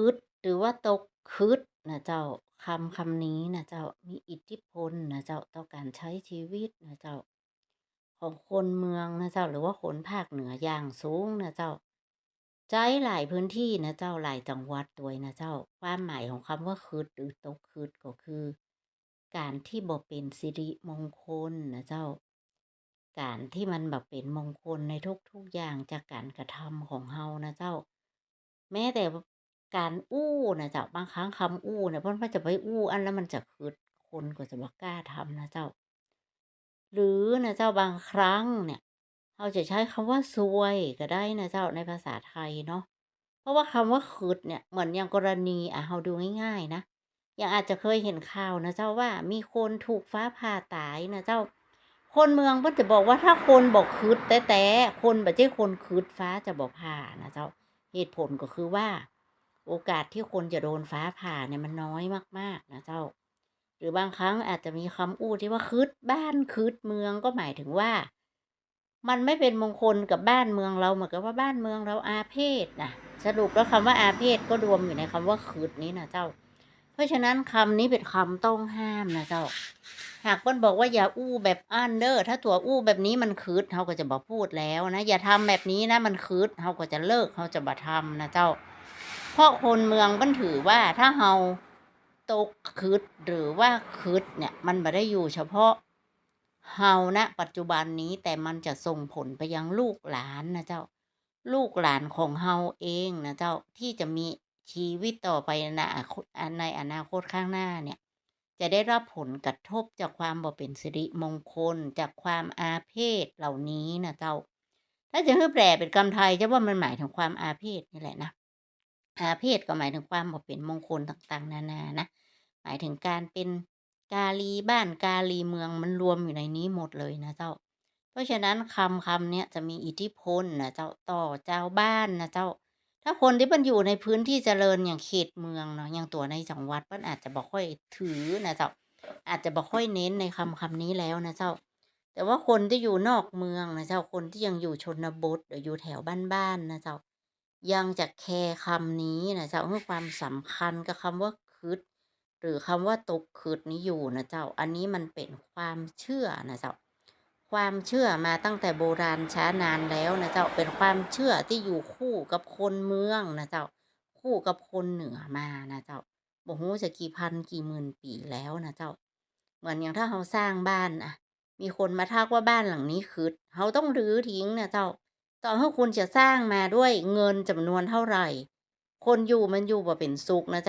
คึดหรือว่าตกคึดนะเจ้าคำคำนี้นะเจ้ามีอิทธิพลนะเจ้าต่อการใช้ชีวิตนะเจ้า ของคนเมืองนะเจ้าหรือว่าคนภาคเหนืออย่างสูงนะเจ้าใจหลายพื้นที่นะเจ้าหลายจังหวัดตัวยนะเจ้า ความหมายของคำว่าคึดหรือตกคึดก็คือ การที่บ่เป็นสิริมงคลนะเจ้า การที่มันแบบเป็นมงคลในทุกๆอย่างจากการกระทำของเฮานะเจ้า แม้แต่ การอู้นะเจ้าบางครั้งคำอู้เนี่ยเพิ่นว่าจะไปอู้อันแล้วมันจะคึดคนก็จะบ่กล้าทำนะเจ้า หรือนะเจ้าบางครั้งเนี่ยเราจะใช้คำว่าซวยก็ได้นะเจ้าในภาษาไทยเนาะเพราะว่าคำว่าคึดเนี่ยเหมือนอย่างกรณีอะเราดูง่ายๆนะอย่างอาจจะเคยเห็นข่าวนะเจ้าว่ามีคนถูกฟ้าผ่าตายนะเจ้า คนเมืองเพิ่นจะบอกว่าถ้าคนบ่คึดแต๊ๆคนแบ่ใช่คนคึดฟ้าจะบ่ผ่านะเจ้า เหตุผลก็คือว่า โอกาสที่คนจะโดนฟ้าผ่าเนี่ยมันน้อยมากๆนะเจ้า หรือบางครั้งอาจจะมีคำอู้ที่ว่าคึดบ้านคึดเมืองก็หมายถึงว่า มันไม่เป็นมงคลกับบ้านเมืองเราเหมือนกับว่าบ้านเมืองเราอาเพศนะสรุปแล้วคำว่าอาเพศก็รวมอยู่ในคำว่าคึดนี้นะเจ้า เพราะฉะนั้นคำนี้เป็นคำต้องห้ามนะเจ้า หากเพิ่นบอกว่าอย่าอู้แบบอันเด้อถ้าตัวอู้แบบนี้มันคึดเฮาก็จะบ่พูดแล้วนะอย่าทำแบบนี้นะมันคึดเฮาก็จะเลิกเฮาจะบ่ทำนะเจ้า เพราะคนเมืองเพิ่นถือว่าถ้าเฮาตกคึดหรือว่าคึดเนี่ยมันบ่ได้อยู่เฉพาะเฮาณปัจจุบันนี้แต่มันจะส่งผลไปยังลูกหลานนะเจ้า ลูกหลานของเฮาเองนะเจ้าที่จะมีชีวิตต่อไปในอนาคตในอนาคตข้างหน้าเนี่ย จะได้รับผลกระทบจากความบ่เป็นสิริมงคลจากความอาเพศเหล่านี้นะเจ้า ถ้าจะให้แปลเป็นคำไทยจะว่ามันหมายถึงความอาเพศนี่แหละนะ อาเพศก็หมายถึงความบ่เป็นมงคลต่างๆ นานานะ หมายถึงการเป็นกาลีบ้านกาลีเมืองมันรวมอยู่ในนี้หมดเลยนะเจ้า เพราะฉะนั้นคำคำเนี้ยจะมีอิทธิพลนะเจ้าต่อเจ้าบ้านนะเจ้า ถ้าคนที่เพิ่นอยู่ในพื้นที่เจริญอย่างเขตเมืองเนาะอย่างตัวในจังหวัดเพิ่นอาจจะบ่ค่อยถือนะเจ้า อาจจะบ่ค่อยเน้นในคำคำนี้แล้วนะเจ้า แต่ว่าคนที่อยู่นอกเมืองนะเจ้าคนที่ยังอยู่ชนบทหรืออยู่แถวบ้านๆนะเจ้า ยังจะแคร์คำนี้นะเจ้าให้ความสำคัญกับคำว่าคึดหรือคำว่าตกคึดนี้อยู่นะเจ้า อันนี้มันเป็นความเชื่อนะเจ้า ความเชื่อมาตั้งแต่โบราณช้านานแล้วนะเจ้า เป็นความเชื่อที่อยู่คู่กับคนเมืองนะเจ้า คู่กับคนเหนือมานะเจ้าบ่ฮู้จะกี่พันกี่หมื่นปีแล้วนะเจ้า เหมือนอย่างถ้าเราสร้างบ้านอะมีคนมาทักว่าบ้านหลังนี้คึดเราต้องรื้อทิ้งนะเจ้า ต่อให้คุณจะสร้างมาด้วยเงินจำนวนเท่าไหร่ คนอยู่มันอยู่บ่เป็นสุขนะเจ้า